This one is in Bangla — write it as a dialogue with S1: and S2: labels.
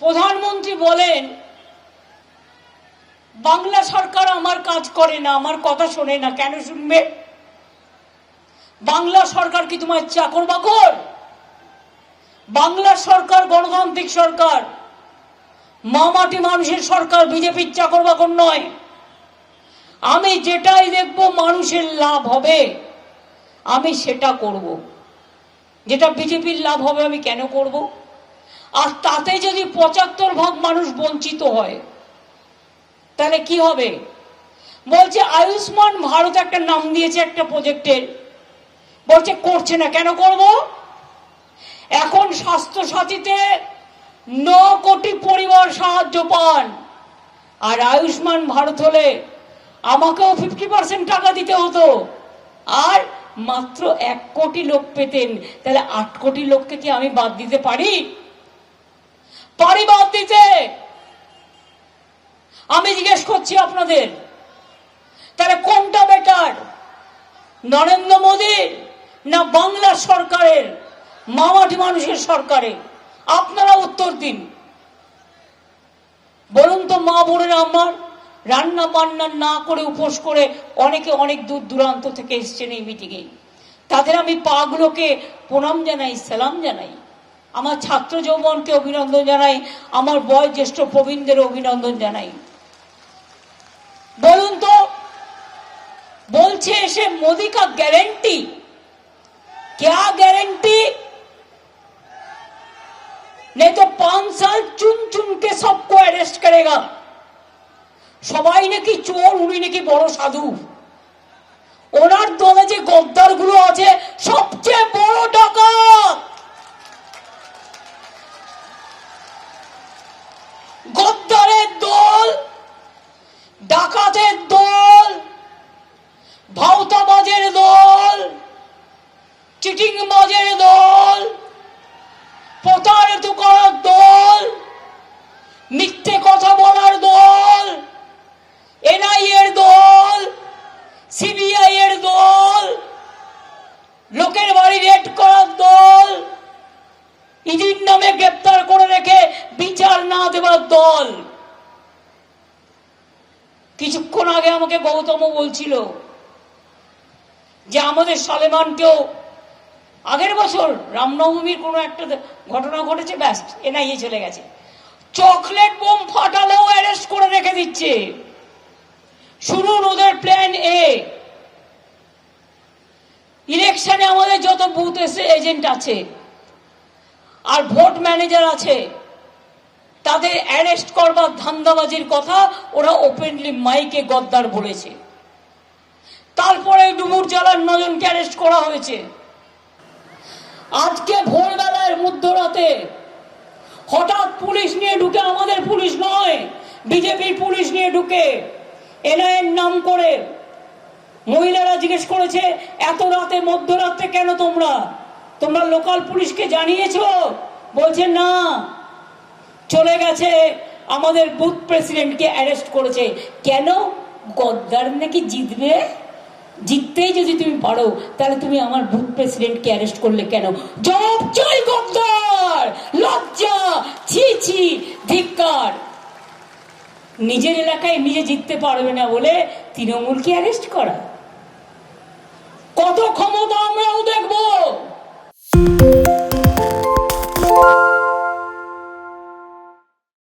S1: প্রধানমন্ত্রী বলেন, বাংলা সরকার আমার কাজ করে না, আমার কথা শোনে না, কেন শুনবে? বাংলা সরকার কি তোমার চাকর বাকর? বাংলা সরকার গণতান্ত্রিক সরকার, মামাটি মানুষের সরকার, বিজেপির চাকর বাকর নয়। আমি যেটাই দেখব, মানুষের লাভ হবে। আমি সেটা করব। যেটা বিজেপির লাভ হবে, আমি কেন করব? আর তাতে যদি পঁচাত্তর ভাগ মানুষ বঞ্চিত হয়, তাহলে কি হবে? বলছে, আয়ুষ্মান ভারত একটা নাম দিয়েছে একটা প্রজেক্টের। বলছে, করছে না, কেন করব? এখন স্বাস্থ্য সাথীতে ন কোটি পরিবার সাহায্য পান। আর আয়ুষ্মান ভারত হলে আমাকেও ফিফটি পার্সেন্ট টাকা দিতে হতো। আর মাত্র এক কোটি লোক পেতেন, তাহলে আট কোটি লোককে কি আমি বাদ দিতে পারি? পারি বাদ দিতে আমি জিজ্ঞেস করছি আপনাদের, তাহলে কোনটা বেটার? নরেন্দ্র মোদীর না বাংলা সরকারের, মামাটি মানুষের সরকারের? আপনারা উত্তর দিন। বলুন তো, মা বোনেরা আমার, রান্না বান্না না করে উপোস করে অনেকে অনেক দূর দূরান্ত থেকে এসছেন এই মিটিংয়ে তাদের আমি পাগুলোকে প্রণাম জানাই, সালাম জানাই। আমার ছাত্র যৌবনকে অভিনন্দন জানাই, আমার বয়োজ্যেষ্ঠ প্রবীণদের অভিনন্দন জানাই। বলুন তো, বলছে এসে মোদী কা গ্যারেন্টি ক্যা গ্যারেন্টি नहीं তো পাঁচ সাল চুন চুনকে সবকো অ্যারেস্ট अरेस्ट সবাই নাকি চোর, উনি নাকি বড় সাধু। ওনার দলে যে মিথ্যে কথা বলার দল, এনআইএর দল সিবিআই এর দল, লোকের বাড়ি রেড করার দল, ইডির নামে গ্রেপ্তার করে রেখে বিচার না দেওয়ার দল। কিছুক্ষণ আগে আমাকে গৌতম বলছিল যে আমাদের সালেমানকেও আগের বছর রামনবমীর কোনো একটা ঘটনা ঘটেছে, ব্যাস, এনআইএ চলে গেছে। চকলেট বোম ফাটালেও অ্যারেস্ট করে রেখে দিচ্ছে। শুনুন, ওদের প্ল্যান এ ইলেকশনে আমাদের যত বুথ এসে এজেন্ট আছে, আর ভোট ম্যানেজার আছে, তাদের অ্যারেস্ট করবার ধান্দাবাজির কথা ওরা ওপেনলি মাইকে গদ্দার বলেছে। তারপরে ডুমুর জেলার নজনকে অ্যারেস্ট করা হয়েছে। আজকে ভোরবেলায় মধ্যরাতে হঠাৎ পুলিশ নিয়ে ঢুকে আমাদের পুলিশ নয়, বিজেপির পুলিশ নিয়ে ঢুকে এনআইএর নাম করে মহিলারা জিজ্ঞেস করেছে, এত রাতে, মধ্যরাতে কেন তোমরা? তোমরা লোকাল পুলিশকে জানিয়েছো? বলছে, না, চলে গেছে। আমাদের বুথ প্রেসিডেন্টকে অ্যারেস্ট করেছে। কেন? গদ্দার নাকি জিতবে? জিততেই যদি তুমি পারো, তাহলে তুমি আমার বুথ প্রেসিডেন্টকে অ্যারেস্ট করলে কেন? জবাব জয় গদ্দার লজ্জা! ছি ছি, ধিক্কার! নিজের এলাকায় নিজে জিততে পারবে না বলে তৃণমূলকে অ্যারেস্ট করা। কত ক্ষমতা দেখব